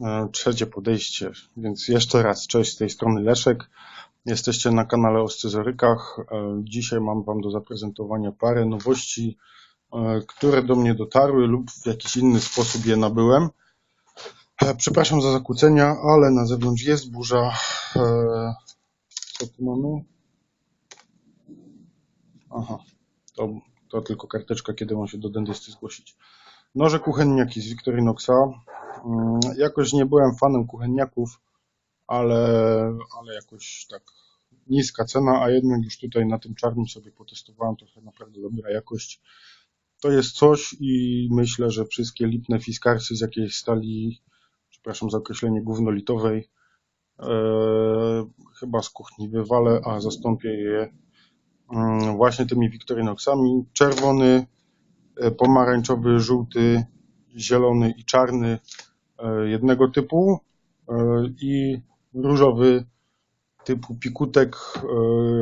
e, trzecie podejście. Więc jeszcze raz, cześć z tej strony Leszek. Jesteście na kanale o scyzorykach. E, dzisiaj mam Wam do zaprezentowania parę nowości, e, które do mnie dotarły lub w jakiś inny sposób je nabyłem. Przepraszam za zakłócenia, ale na zewnątrz jest burza. Co tu mamy? Aha, to, to tylko karteczka, kiedy mam się do dentysty zgłosić. Noże kuchenniaki z Victorinoxa. Mm, jakoś nie byłem fanem kuchenniaków, ale, ale jakoś tak niska cena, a jednak już tutaj na tym czarnym sobie potestowałem, trochę naprawdę dobra jakość. To jest coś i myślę, że wszystkie lipne fiskarsy z jakiejś stali, przepraszam za określenie gównolitowej, e, chyba z kuchni wywalę, a zastąpię je mm, właśnie tymi Victorinoxami. Czerwony, pomarańczowy, żółty, zielony i czarny e, jednego typu i różowy typu pikutek,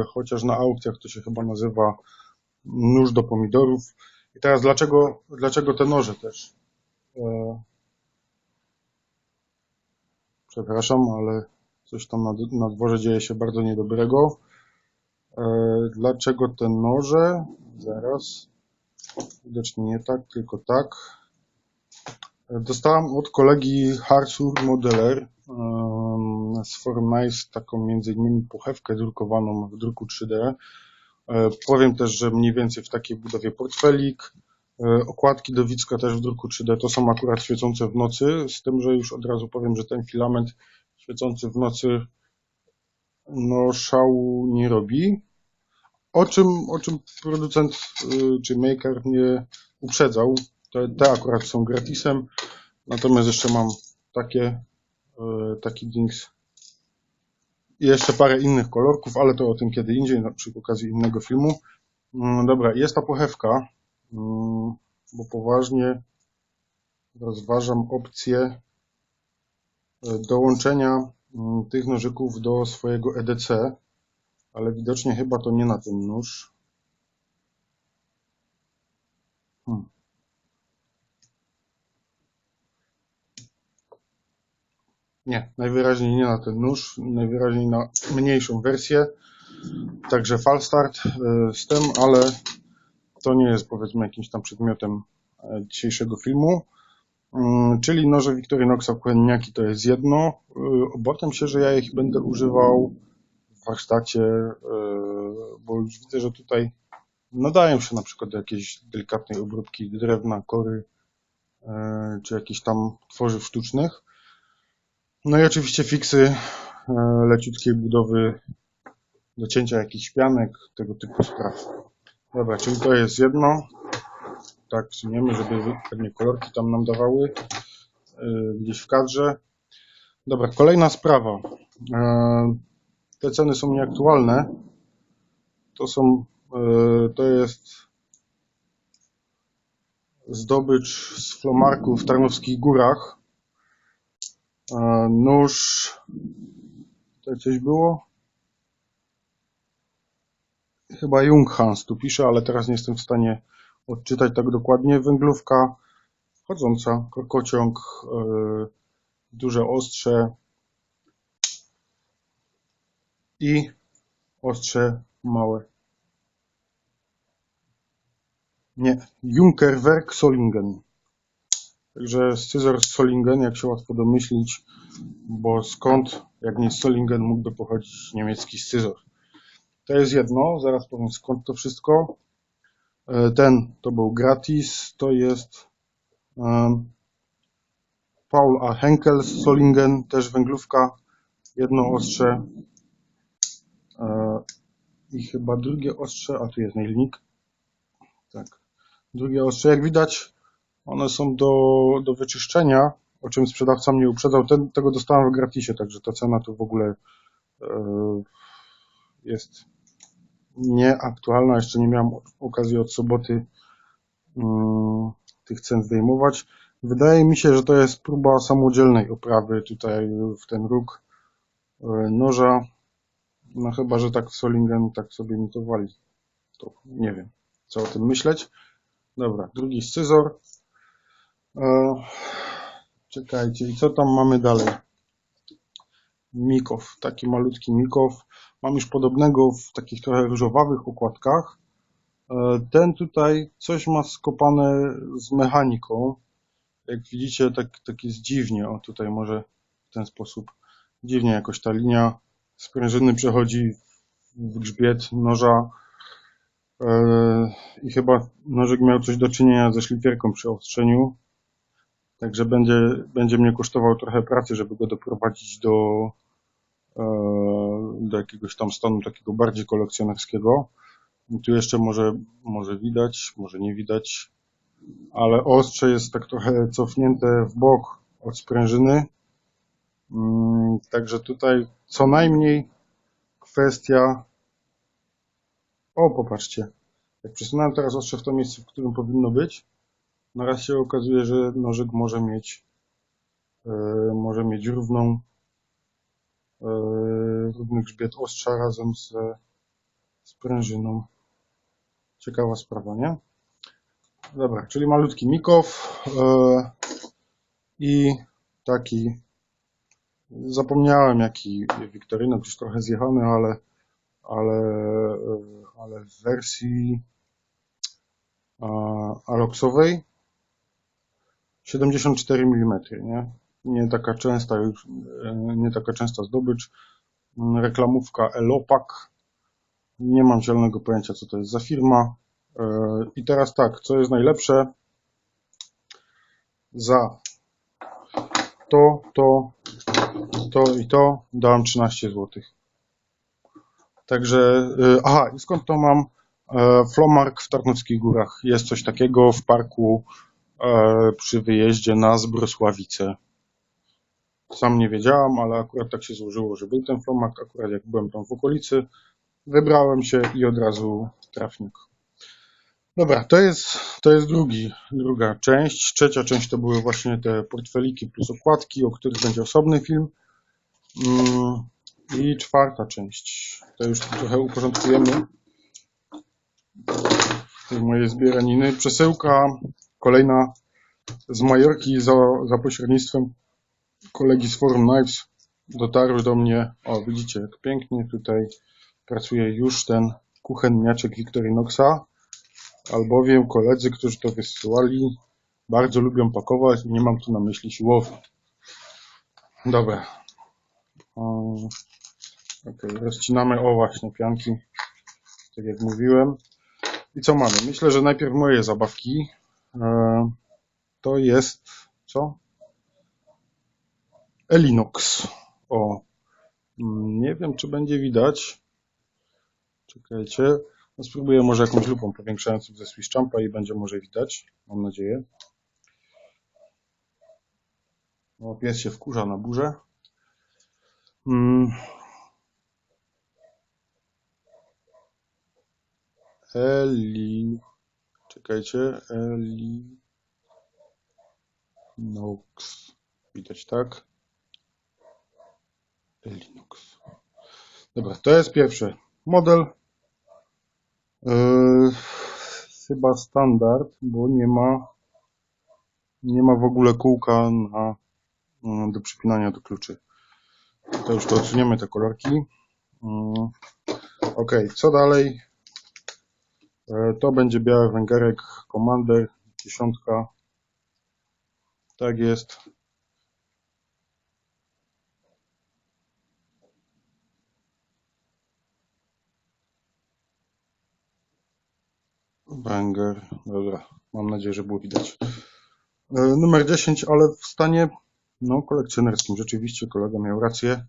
chociaż na aukcjach to się chyba nazywa nóż do pomidorów. I teraz dlaczego, dlaczego te noże też? Przepraszam, ale coś tam na, na dworze dzieje się bardzo niedobrego. E, dlaczego te noże? Zaraz. Widocznie nie tak, tylko tak. E, dostałem od kolegi Harsur Modeler z Formice taką między innymi pochewkę drukowaną w druku 3D. E, powiem też, że mniej więcej w takiej budowie portfelik, okładki do Wicka też w druku 3D to są akurat świecące w nocy, z tym, że już od razu powiem, że ten filament świecący w nocy no szału nie robi. O czym, o czym producent y, czy maker nie uprzedzał. Te, te akurat są gratisem. Natomiast jeszcze mam takie, y, taki Dings i jeszcze parę innych kolorków, ale to o tym kiedy indziej, przy okazji innego filmu. Mm, dobra, jest ta pochewka, mm, bo poważnie rozważam opcję dołączenia mm, tych nożyków do swojego EDC, ale widocznie chyba to nie na ten nóż. Hmm. Nie, najwyraźniej nie na ten nóż, najwyraźniej na mniejszą wersję. Także falstart e, z tym, ale to nie jest powiedzmy jakimś tam przedmiotem e, dzisiejszego filmu. Mm, czyli noże Victorinoxa kłębniaki to jest jedno. Y, obawiam się, że ja ich będę używał warsztacie, y, bo już widzę, że tutaj nadają się na przykład do jakiejś delikatnej obróbki drewna, kory, y, czy jakichś tam tworzyw sztucznych. No i oczywiście fiksy leciutkiej budowy do cięcia jakichś pianek, tego typu spraw. Dobra, czyli to jest jedno tak suniemy, żeby pewnie kolorki tam nam dawały gdzieś w kadrze. Dobra, kolejna sprawa. E, te ceny są nieaktualne. To są, e, to jest zdobycz z flomarku w Tarnowskich Górach. E, nóż, tutaj coś było? Chyba Junghans tu pisze, ale teraz nie jestem w stanie odczytać tak dokładnie. Węglówka chodząca, korkociąg, yy, duże ostrze i ostrze małe. Nie, Junkerwerk Solingen. Także scyzor z Solingen, jak się łatwo domyślić, bo skąd, jak nie z Solingen, mógłby pochodzić niemiecki scyzor. To jest jedno, zaraz powiem skąd to wszystko. E, ten to był gratis, to jest um, Paul A. Henkel z Solingen, też węglówka, jedno ostrze i chyba drugie ostrze, a tu jest nailnik. Tak, drugie ostrze, jak widać, one są do, do wyczyszczenia, o czym sprzedawca mnie uprzedzał. Ten, tego dostałem w gratisie, także ta cena tu w ogóle e, jest nieaktualna. Jeszcze nie miałem okazji od soboty um, tych cen zdejmować. Wydaje mi się, że to jest próba samodzielnej oprawy tutaj w ten róg e, noża. No chyba, że tak Solingen tak sobie mi to wali. To nie wiem, co o tym myśleć. Dobra, drugi scyzor. E, Czekajcie, i co tam mamy dalej? Mikow, taki malutki Mikow. Mam już podobnego w takich trochę różowawych okładkach. E, Ten tutaj coś ma skopane z mechaniką. Jak widzicie, tak, tak jest dziwnie. O, tutaj może w ten sposób. Dziwnie jakoś ta linia sprężyny przechodzi w grzbiet noża. E, I chyba nożyk miał coś do czynienia ze szlifierką przy ostrzeniu. Także będzie, będzie mnie kosztował trochę pracy, żeby go doprowadzić do, e, do jakiegoś tam stanu takiego bardziej kolekcjonerskiego. I tu jeszcze może, może widać, może nie widać, ale ostrze jest tak trochę cofnięte w bok od sprężyny. Mm, Także tutaj co najmniej kwestia. O, popatrzcie. Jak przesunąłem teraz ostrze w to miejsce, w którym powinno być, na raz się okazuje, że nożyk może mieć, e, może mieć równą, e, równy grzbiet ostrza razem ze sprężyną. Ciekawa sprawa, nie? Dobra, czyli malutki Mikow e, i taki, zapomniałem jaki Wiktorino, już trochę zjechany, ale, ale, e, ale w wersji aloksowej 74 mm, nie? Nie taka częsta już, e, nie taka częsta zdobycz. Reklamówka Elopak. Nie mam zielonego pojęcia, co to jest za firma. E, I teraz tak, co jest najlepsze? Za to, to, to i to dałem 13 zł. Także, e, aha, i skąd to mam? E, Flomark w Tarnowskich Górach. Jest coś takiego w parku e, przy wyjeździe na Zbrosławice. Sam nie wiedziałam, ale akurat tak się złożyło, że był ten Flomark, akurat jak byłem tam w okolicy, wybrałem się i od razu trafnik. Dobra, to jest, to jest drugi, druga część. Trzecia część to były właśnie te portfeliki plus okładki, o których będzie osobny film. Mm, I czwarta część. To już trochę uporządkujemy tej mojej zbieraniny. Przesyłka kolejna z Majorki za, za pośrednictwem kolegi z Forum Knives dotarły do mnie. O, widzicie, jak pięknie tutaj pracuje już ten kuchenniaczek Victorinoxa, albowiem koledzy, którzy to wysyłali, bardzo lubią pakować i nie mam tu na myśli siłowni. Dobra. Um, Okej, rozcinamy, o właśnie, pianki, tak jak mówiłem. I co mamy? Myślę, że najpierw moje zabawki. E, to jest, co? Elinox. O, Mm, nie wiem, czy będzie widać. Czekajcie. No spróbuję może jakąś lupą powiększającą ze Swiss Champa i będzie może widać. Mam nadzieję. O, pies się wkurza na burzę. Mm. Eli. Czekajcie. Eli. Nox. Widać tak. Linux. Dobra, to jest pierwszy model. Yy, chyba standard, bo nie ma nie ma w ogóle kółka na, mm, do przypinania do kluczy. To już to odsuniemy te kolorki. Yy, ok, co dalej? Yy, to będzie biały węgerek Commander dziesiątka. Tak jest. Banger, dobra, mam nadzieję, że było widać. E, Numer 10, ale w stanie no, kolekcjonerskim. Rzeczywiście kolega miał rację.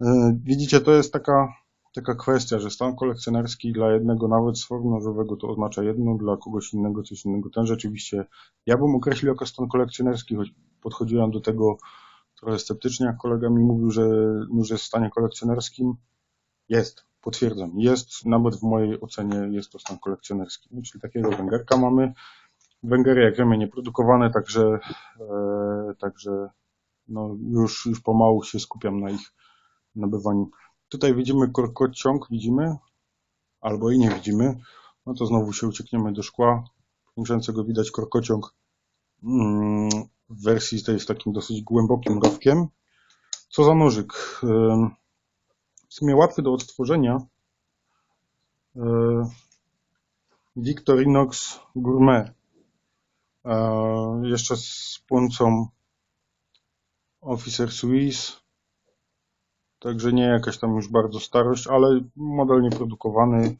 E, Widzicie, to jest taka, taka kwestia, że stan kolekcjonerski dla jednego nawet z nożowego to oznacza jedno, dla kogoś innego coś innego. Ten rzeczywiście, ja bym określił jako stan kolekcjonerski, choć podchodziłem do tego trochę sceptycznie, jak kolega mi mówił, że nóż jest w stanie kolekcjonerskim. Jest, potwierdzam. Jest, nawet w mojej ocenie jest to stan kolekcjonerski. No, czyli takiego węgerka mamy. Węgery, jak wiemy, nieprodukowane, także, e, także no, już, już pomału się skupiam na ich nabywaniu. Tutaj widzimy korkociąg, widzimy, albo i nie widzimy. No to znowu się uciekniemy do szkła. Powiększającego widać korkociąg. Mm, w wersji tej z takim dosyć głębokim rowkiem. Co za nożyk? Ym, W sumie łatwy do odtworzenia. Victorinox Gourmet. Yy, Jeszcze z płonącą Officer Swiss. Także nie jakaś tam już bardzo starość, ale model nieprodukowany.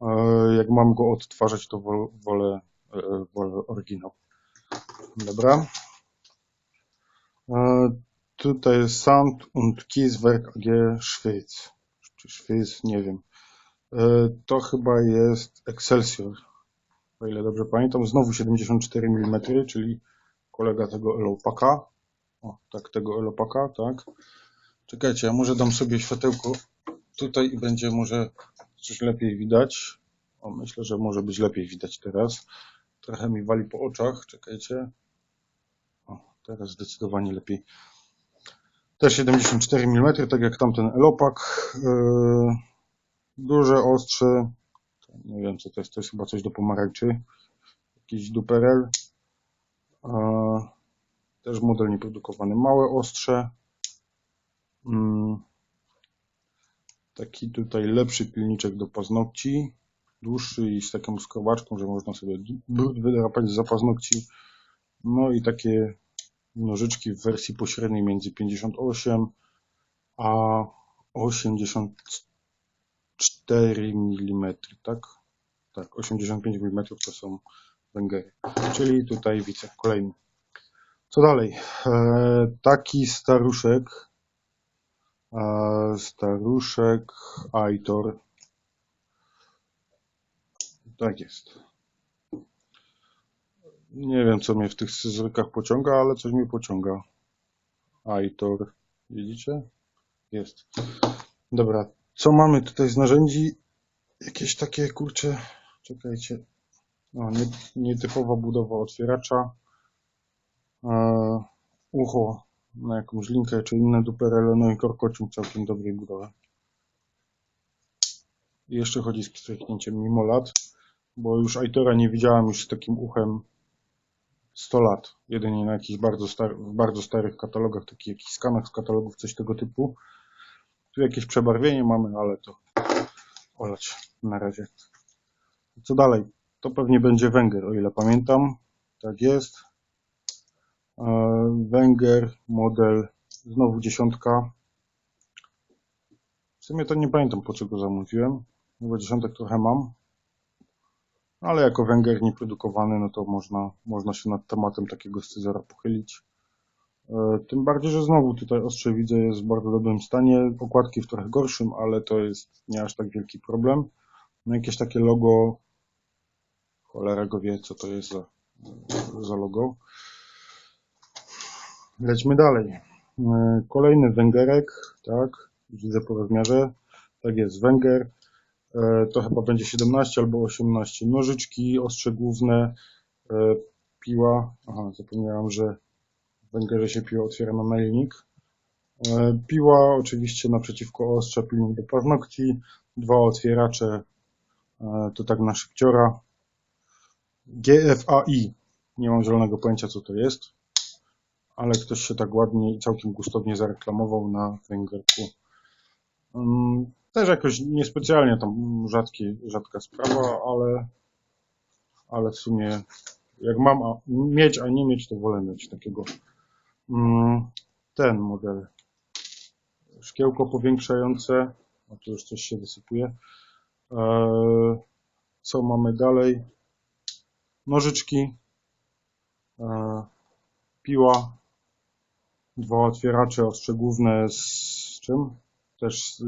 Yy, Jak mam go odtwarzać, to wol- wolę, wolę oryginał. Dobra. Tutaj Sand und Kieswerk AG Schwyz. Czy Schwyz, nie wiem. E, To chyba jest Excelsior. O ile dobrze pamiętam. Znowu 74 mm, czyli kolega tego Elopaka. O, tak, tego Elopaka, tak. Czekajcie, ja może dam sobie światełko tutaj i będzie może coś lepiej widać. O, myślę, że może być lepiej widać teraz. Trochę mi wali po oczach, czekajcie. O, teraz zdecydowanie lepiej. Też 74 mm, tak jak tamten Elopak. Yy, duże, ostrze. Nie wiem co to jest, to jest chyba coś do pomarańczy. Jakiś duperel. Yy, też model nieprodukowany. Małe ostrze. Yy, taki tutaj lepszy pilniczek do paznokci. Dłuższy i z taką skrobaczką, że można sobie brud wydrapać za paznokci. No i takie nożyczki w wersji pośredniej między 58 a 84 mm, tak? Tak, 85 mm to są węgery. Czyli tutaj widzę kolejny. Co dalej? E, taki staruszek, e, staruszek Aitor. Tak jest. Nie wiem, co mnie w tych scyzorykach pociąga, ale coś mnie pociąga. Aitor. Widzicie? Jest. Dobra. Co mamy tutaj z narzędzi? Jakieś takie, kurcze, czekajcie. O, nie, nietypowa budowa otwieracza. E, ucho na jakąś linkę, czy inne duperele, no i korkociąg całkiem dobrej budowy. I jeszcze chodzi z pstryknięciem mimo lat, bo już Aitora nie widziałem już z takim uchem 100 lat. Jedynie na jakichś bardzo, star w bardzo starych katalogach, takich jakichś skanach z katalogów, coś tego typu. Tu jakieś przebarwienie mamy, ale to olać na razie. Co dalej? To pewnie będzie Węgier, o ile pamiętam. Tak jest. E, Węgier, model, znowu dziesiątka. W sumie to nie pamiętam po co go zamówiłem, bo dziesiątek trochę mam. Ale jako węgier nieprodukowany, no to można, można się nad tematem takiego scyzora pochylić. E, Tym bardziej, że znowu tutaj ostrze widzę jest w bardzo dobrym stanie, okładki w trochę gorszym, ale to jest nie aż tak wielki problem. No jakieś takie logo, cholera go wie co to jest za, za logo. Lećmy dalej. E, Kolejny węgerek, tak, widzę po rozmiarze, tak jest węgier. E, To chyba będzie 17 albo 18 nożyczki, ostrze główne, e, piła. Aha, zapomniałem, że w węgerze się piła otwiera na nailnik. E, Piła oczywiście naprzeciwko ostrza, pilnik do paznokci, dwa otwieracze, to tak na szybciora. GFAI, nie mam zielonego pojęcia co to jest, ale ktoś się tak ładnie i całkiem gustownie zareklamował na węgerku. Mm, Też jakoś niespecjalnie tam rzadki, rzadka sprawa, ale, ale w sumie jak mam a, mieć, a nie mieć, to wolę mieć takiego. Mm, Ten model. Szkiełko powiększające. O, tu już coś się wysypuje. Eee, Co mamy dalej? Nożyczki. Eee, Piła. Dwa otwieracze, ostrze główne z czym? Też z,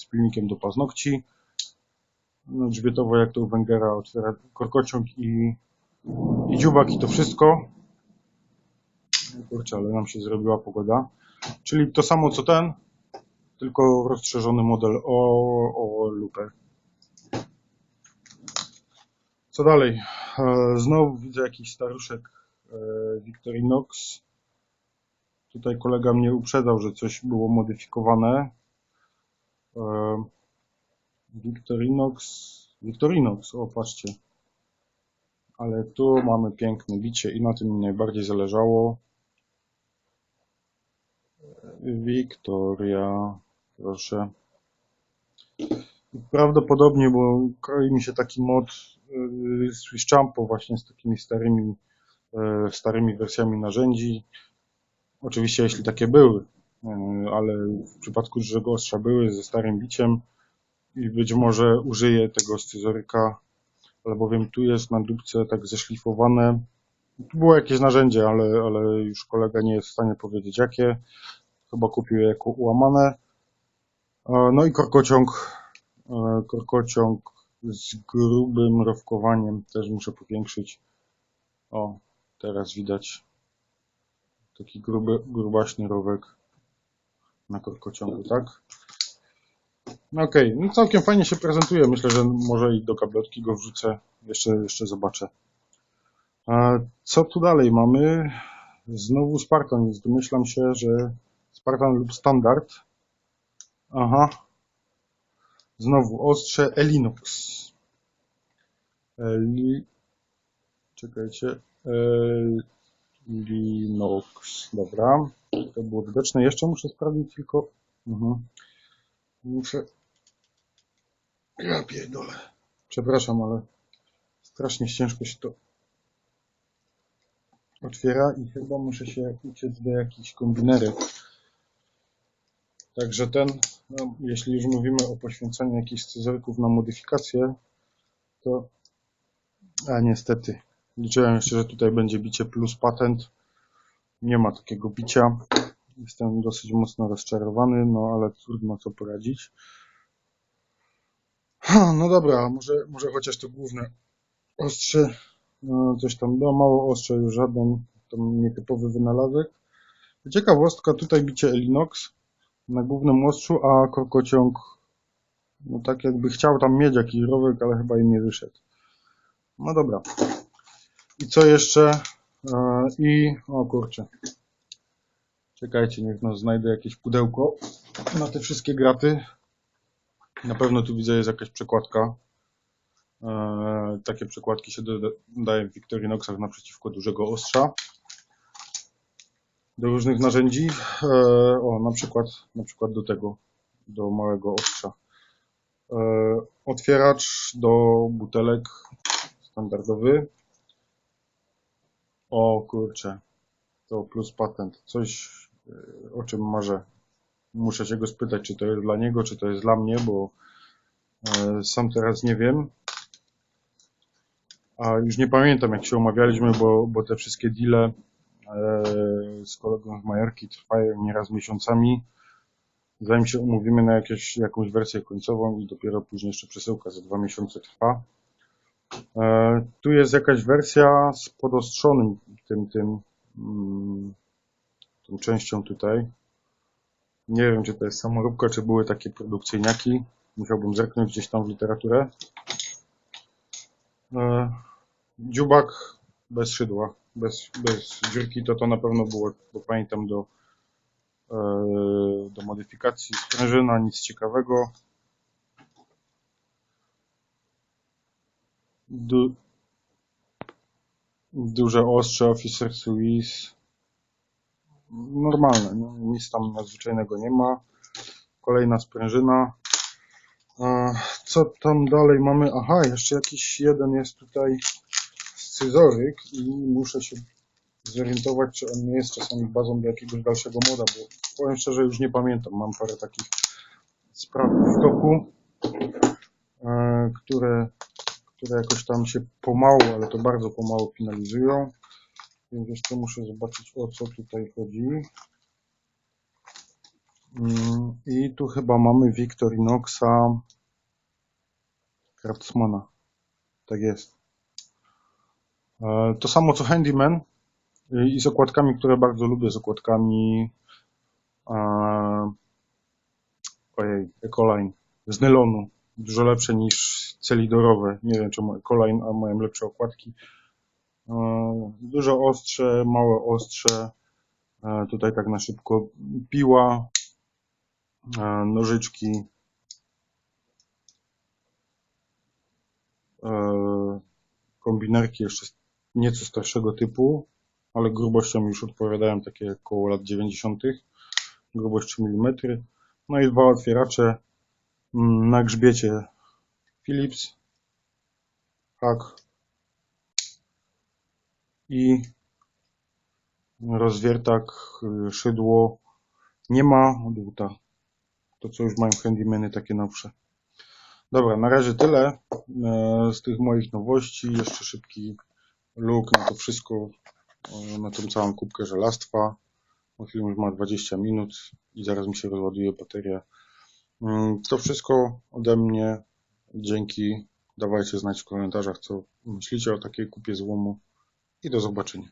z, pilnikiem do paznokci. No, grzbietowo jak to u Węgera otwiera korkociąg i, i dziubak i to wszystko. Kurczę, ale nam się zrobiła pogoda. Czyli to samo co ten, tylko rozszerzony model o, o lupę. Co dalej? E, Znowu widzę jakiś staruszek e, Victorinox. Tutaj kolega mnie uprzedzał, że coś było modyfikowane. E, Victorinox, Victorinox, o patrzcie. Ale tu mamy piękne bicie i na tym mi najbardziej zależało. Wiktoria, proszę. Prawdopodobnie, bo kroi mi się taki mod yy, Swiss Champo właśnie z takimi starymi, yy, starymi wersjami narzędzi. Oczywiście jeśli takie były, yy, ale w przypadku dużego ostrza były ze starym biciem i być może użyję tego scyzoryka, albowiem tu jest na dupce tak zeszlifowane. Tu było jakieś narzędzie, ale, ale już kolega nie jest w stanie powiedzieć jakie. Chyba kupił je jako ułamane. E, No i korkociąg, e, korkociąg z grubym rowkowaniem też muszę powiększyć. O, teraz widać taki gruby, grubaśny rowek na korkociągu, tak? No okej, no całkiem fajnie się prezentuje. Myślę, że może i do gablotki go wrzucę. Jeszcze, jeszcze zobaczę. A co tu dalej mamy? Znowu Spartan, domyślam się, że Spartan lub Standard. Aha. Znowu ostrze Elinox. Eli... Czekajcie. Elinox. Dobra. To było widoczne. Jeszcze muszę sprawdzić tylko. Mhm. Muszę. Ja pierdolę. Przepraszam, ale strasznie ciężko się to otwiera i chyba muszę się uciec do jakichś kombinerek. Także ten, no, jeśli już mówimy o poświęcaniu jakichś scyzoryków na modyfikację, to a niestety liczyłem jeszcze, że tutaj będzie bicie plus patent. Nie ma takiego bicia. Jestem dosyć mocno rozczarowany, no ale trudno co poradzić. Ha, No dobra, może, może chociaż to główne ostrze, no coś tam, no mało ostrze, już żaden tam nietypowy wynalazek. Ciekawostka, tutaj bicie Elinox na głównym ostrzu, a korkociąg, no tak jakby chciał tam mieć jakiś rowek, ale chyba im nie wyszedł. No dobra. I co jeszcze? E, I, o kurczę. Czekajcie, niech no znajdę jakieś pudełko na te wszystkie graty. Na pewno tu widzę jest jakaś przekładka. E, takie przekładki się dodaje w Victorinoxach naprzeciwko dużego ostrza. Do różnych narzędzi. E, o, na przykład, na przykład do tego, do małego ostrza. Otwieracz do butelek standardowy. O kurczę, to plus patent. Coś, e, o czym marzę. Muszę się go spytać, czy to jest dla niego, czy to jest dla mnie, bo e, sam teraz nie wiem. A już nie pamiętam, jak się umawialiśmy, bo, bo te wszystkie deale e, z kolegą z Majorki trwają nieraz miesiącami. Zanim się umówimy na jakieś, jakąś wersję końcową i dopiero później jeszcze przesyłka za dwa miesiące trwa. E, tu jest jakaś wersja z podostrzonym tym, tym, mm, tą częścią tutaj. Nie wiem, czy to jest samoróbka, czy były takie produkcyjniaki. Musiałbym zerknąć gdzieś tam w literaturę. E, dziubak bez szydła, bez, bez dziurki, to to na pewno było, bo pamiętam do, e, do modyfikacji sprężyna, nic ciekawego. Du, duże ostrze Officer Swiss. Normalne, no, nic tam nadzwyczajnego nie ma. Kolejna sprężyna. A, co tam dalej mamy? Aha, jeszcze jakiś jeden jest tutaj scyzoryk i muszę się zorientować, czy on nie jest czasami bazą do jakiegoś dalszego moda, bo powiem szczerze, już nie pamiętam. Mam parę takich spraw w toku, e, które, które jakoś tam się pomału, ale to bardzo pomału finalizują. Więc jeszcze muszę zobaczyć, o co tutaj chodzi. Mm, I tu chyba mamy Victorinoxa Craftsmana. Tak jest. E, To samo co Handyman y, i z okładkami, które bardzo lubię, z okładkami e, ojej, Ecoline z nylonu. Dużo lepsze niż celidorowe. Nie wiem czemu Ecoline, a mają lepsze okładki. E, Dużo ostrze, małe ostrze. E, Tutaj tak na szybko piła, e, nożyczki, kombinerki jeszcze nieco starszego typu, ale grubością już odpowiadają takie koło lat 90. Grubość 3 mm. No i dwa otwieracze mm, na grzbiecie Philips Hack i rozwiertak, y, szydło nie ma, dłuta. To co już mają handymeny takie nowsze. Dobra, na razie tyle e, z tych moich nowości. Jeszcze szybki look na to wszystko, na tą całą kubkę żelastwa. Bo film już ma 20 minut i zaraz mi się rozładuje bateria. Mm, To wszystko ode mnie. Dzięki. Dawajcie znać w komentarzach, co myślicie o takiej kupie złomu i do zobaczenia.